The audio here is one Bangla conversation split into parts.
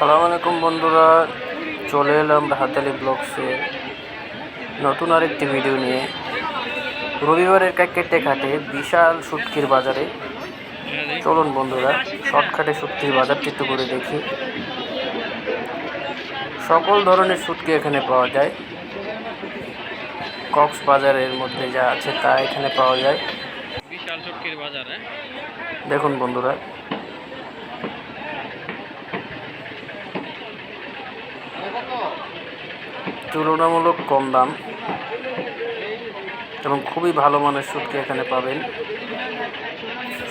সালাম আলাইকুম বন্ধুরা চলে এলাম হাতালি ব্লগসের নতুন আরেকটি ভিডিও নিয়ে। রবিবারের ক্যাকেটে ঘাটে বিশাল সুটকির বাজারে। চলুন বন্ধুরা শর্টকাটে শুটকির বাজারটি একটু করে দেখি। সকল ধরনের সুটকি এখানে পাওয়া যায়। কক্সবাজারের মধ্যে যা আছে তা এখানে পাওয়া যায়। বাজার হ্যাঁ? দেখুন বন্ধুরা তুলনামূলক কম দাম এবং খুবই ভালো মানের শুটকি এখানে পাবেন।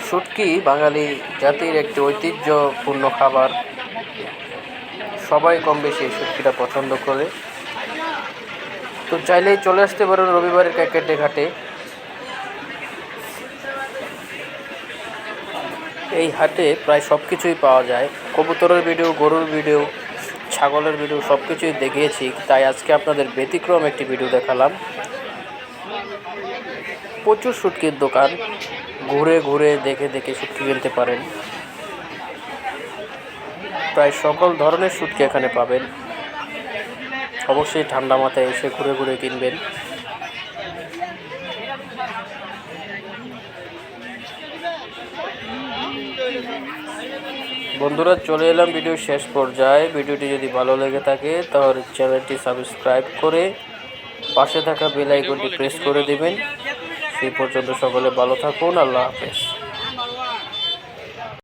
শুটকি বাঙালি জাতির একটি ঐতিহ্যপূর্ণ খাবার। সবাই কম বেশি এই শুটকিটা পছন্দ করে। তো চাইলেই চলে আসতে পারেন রবিবারের ক্যাকেটে ঘাটে। এই হাটে প্রায় সব কিছুই পাওয়া যায়। কবুতরের ভিডিও, গরুর ভিডিও ছাগলের ভিডিও সব কিছুই দেখিয়েছি, তাই আজকে আপনাদের ব্যতিক্রম একটি ভিডিও দেখালাম। প্রচুর শুটকির দোকান, ঘুরে ঘুরে দেখে দেখে শুটকি কিনতে পারেন। প্রায় সকল ধরনের শুটকি এখানে পাবেন। অবশ্যই ঠান্ডা মাথায় এসে ঘুরে ঘুরে কিনবেন। বন্ধুরা, চলে এলাম ভিডিও শেষ পর্যায়ে। ভিডিওটি যদি ভালো লেগে থাকে, তাহলে চ্যানেলটি সাবস্ক্রাইব করে পাশে থাকা বেল আইকনটি প্রেস করে দেবেন। সেই পর্যন্ত সকলে ভালো থাকুন। আল্লাহ হাফেজ।